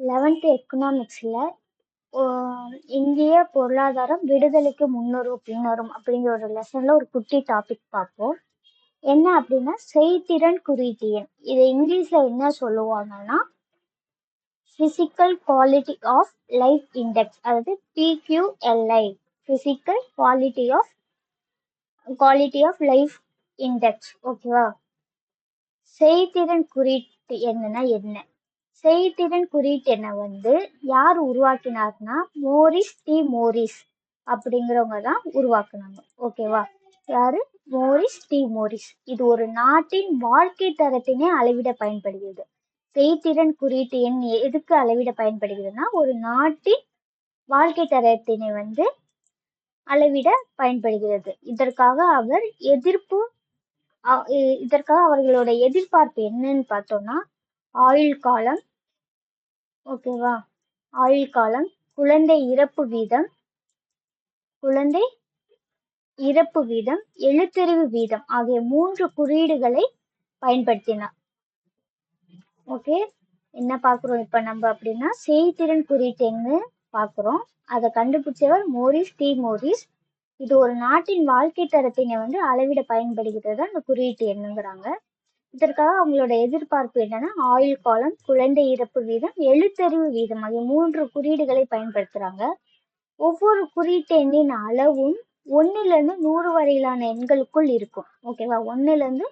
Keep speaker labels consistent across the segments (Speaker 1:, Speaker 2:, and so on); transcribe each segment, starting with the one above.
Speaker 1: Eleventh எக்கனாமிக்ஸில் இந்திய பொருளாதாரம் விடுதலைக்கு முன்னுரும் பின்னரும் அப்படிங்கிற ஒரு லெசனில் ஒரு குட்டி டாபிக் பார்ப்போம். என்ன அப்படின்னா செய்திறன் குறியீட்டு எண் இதை இங்கிலீஷில் என்ன சொல்லுவாங்கன்னா physical quality of life index அதாவது PQLI physical quality of quality of life index ஓகேவா செய்திறன் குறியீட்டு என்னன்னா என்ன? செய்திறன் குறியீட்டு எண்ணை வந்து யார் உருவாக்கினார்னா மோரிஸ் டி மோரிஸ் அப்படிங்கிறவங்க தான் உருவாக்குனாங்க ஓகேவா யாரு? Morris D Morris. இது ஒரு நாட்டின் வாழ்க்கை தரத்தினை அளவிட பயன்படுகிறது. செய்திறன் குறியீட்டு எண் எதுக்கு அளவிட பயன்படுகிறதுனா ஒரு நாட்டின் வாழ்க்கை தரத்தினை வந்து அளவிட பயன்படுகிறது. இதற்காக அவர் எதிர்ப்பு இதற்காக அவர்களோட எதிர்பார்ப்பு என்னன்னு பார்த்தோம்னா ஆயுள் காலம் ஓகேவா ஆயுள் காலம் குழந்தை இறப்பு வீதம் குழந்தை இறப்பு வீதம் எழுத்தறிவு வீதம் ஆகிய மூன்று குறியீடுகளை பயன்படுத்தினார் ஓகே என்ன பார்க்குறோம் இப்போ நம்ம அப்படின்னா செய்திறன் குறியீட்டுன்னு பார்க்குறோம். அதை கண்டுபிடிச்சவர் மோரிஸ் டி. மோரிஸ். இது ஒரு நாட்டின் வாழ்க்கை தரத்தினை வந்து அளவிட பயன்படுகிறது. அந்த குறியீட்டு எண்ணுங்கிறாங்க. இதற்காக அவங்களோட எதிர்பார்ப்பு என்னன்னா ஆயுள் காலம் குழந்தை இறப்பு வீதம் எழுத்தறிவு வீதம் ஆகிய மூன்று குறியீடுகளை பயன்படுத்துறாங்க. ஒவ்வொரு குறியீட்டு எண்ணின் அளவும் ஒன்னுல இருந்து நூறு வரையிலான எண்களுக்குள் இருக்கும். ஓகேவா ஒன்னுல இருந்து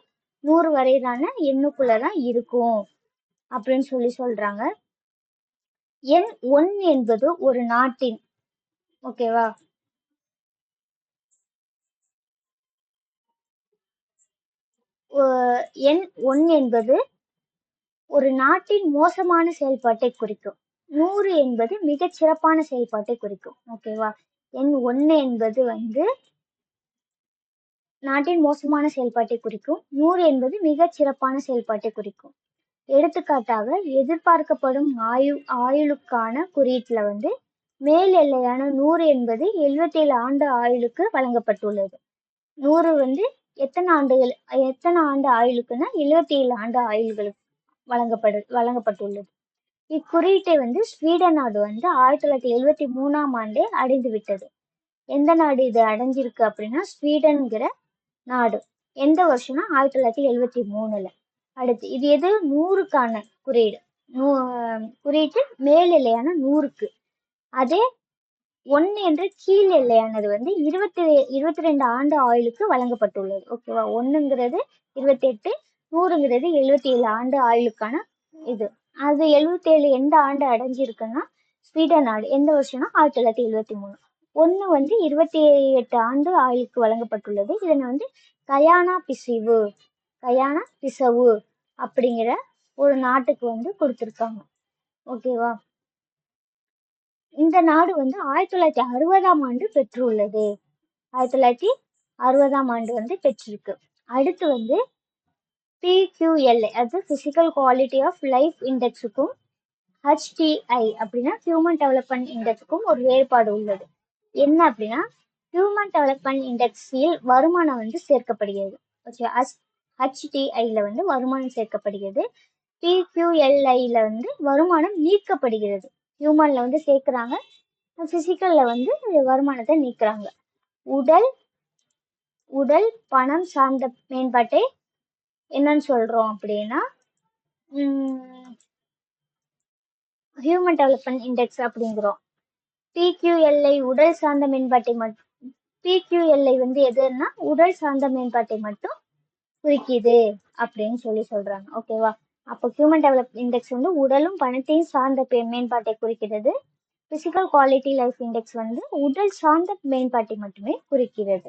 Speaker 1: நூறு வரையிலான எண்ணுக்குள்ளதான் இருக்கும் அப்படின்னு சொல்லி சொல்றாங்க. எண் ஒன் என்பது ஒரு நாட்டின். ஓகேவா எண் ஒன் என்பது ஒரு நாட்டின் மோசமான செயல்பாட்டை குறிக்கும். நூறு என்பது மிகச் சிறப்பான செயல்பாட்டை குறிக்கும். ஓகேவா எண் ஒன்று என்பது வந்து நாட்டின் மோசமான செயல்பாட்டை குறிக்கும். நூறு என்பது மிகச் சிறப்பான செயல்பாட்டை குறிக்கும். எடுத்துக்காட்டாக எதிர்பார்க்கப்படும் ஆயு ஆயுளுக்கான குறியீட்டுல வந்து மேல் எல்லையான நூறு என்பது 77 ஆண்டு ஆயுளுக்கு வழங்கப்பட்டுள்ளது. நூறு வந்து எத்தனை ஆண்டுகள் எத்தனை ஆண்டு ஆயுளுக்குன்னா 77 ஆண்டு ஆயுள்களுக்கு வழங்கப்படு வழங்கப்பட்டுள்ளது. இக்குறியீட்டை வந்து ஸ்வீடன் நாடு வந்து ஆயிரத்தி தொள்ளாயிரத்தி எழுவத்தி மூணாம் ஆண்டே அடைந்து விட்டது. எந்த நாடு இது அடைஞ்சிருக்கு அப்படின்னா ஸ்வீடன்கிற நாடு. எந்த வருஷம்னா ஆயிரத்தி தொள்ளாயிரத்தி எழுவத்தி மூணுல. அடுத்து இது எது? நூறுக்கான குறியீடு. நூ குறியீட்டு மேல் நூறுக்கு. அதே ஒன்று என்ற கீழ் எல்லையானது வந்து இருபத்தி இருபத்தி ரெண்டு ஆண்டு ஆயுளுக்கு வழங்கப்பட்டுள்ளது. ஓகேவா ஒன்றுங்கிறது இருபத்தி எட்டு நூறுங்கிறது எழுபத்தி ஏழு ஆண்டு ஆயுளுக்கான இது. அது எழுபத்தி ஏழு எந்த ஆண்டு அடைஞ்சிருக்குன்னா ஸ்வீடன் நாடு எந்த வருஷம்னா ஆயிரத்தி தொள்ளாயிரத்தி எழுபத்தி மூணு. ஒன்று வந்து இருபத்தி எட்டு ஆண்டு ஆயுளுக்கு வழங்கப்பட்டுள்ளது. இதனை வந்து கயானா பிசிவு கயானா பிசவு அப்படிங்கிற ஒரு நாட்டுக்கு வந்து கொடுத்துருக்காங்க. ஓகேவா இந்த நாடு வந்து ஆயிரத்தி தொள்ளாயிரத்தி அறுபதாம் ஆண்டு பெற்றுள்ளது. ஆயிரத்தி தொள்ளாயிரத்தி அறுபதாம் ஆண்டு வந்து பெற்றிருக்கு. அடுத்து வந்து பிக்யூஎல்ஐ அது ஃபிசிக்கல் குவாலிட்டி ஆஃப் லைஃப் இண்டெக்ஸுக்கும் ஹச்டிஐ அப்படின்னா ஹியூமன் டெவலப்மெண்ட் இண்டெக்ஸுக்கும் ஒரு வேறுபாடு உள்ளது. என்ன அப்படின்னா ஹியூமன் டெவலப்மெண்ட் இண்டெக்ஸில் வருமானம் வந்து சேர்க்கப்படுகிறது. ஓகே ஹெச்டிஐல வந்து வருமானம் சேர்க்கப்படுகிறது. பிக்யூஎல்ஐல வந்து வருமானம் நீக்கப்படுகிறது ஹியூமனில் வந்து சேர்க்குறாங்க. ஃபிசிக்கலில் வந்து வருமானத்தை நீக்கிறாங்க. உடல் உடல் பணம் சார்ந்த மேம்பாட்டை என்னன்னு சொல்கிறோம் அப்படின்னா ஹியூமன் டெவலப்மெண்ட் இண்டெக்ஸ் அப்படிங்கிறோம். பிக்யூஎல்ஐ உடல் சார்ந்த மேம்பாட்டை மட்டும் பிக்யூஎல்ஐ வந்து எதுன்னா உடல் சார்ந்த மேம்பாட்டை மட்டும் குறிக்கிது அப்படின்னு சொல்லி சொல்கிறாங்க ஓகேவா அப்போ ஹியூமன் டெவலப் இண்டெக்ஸ் வந்து உடலும் பணத்தையும் சார்ந்த மேம்பாட்டை குறிக்கிறது. பிசிக்கல் குவாலிட்டி லைஃப் இண்டெக்ஸ் வந்து உடல் சார்ந்த மேம்பாட்டை மட்டுமே குறிக்கிறது.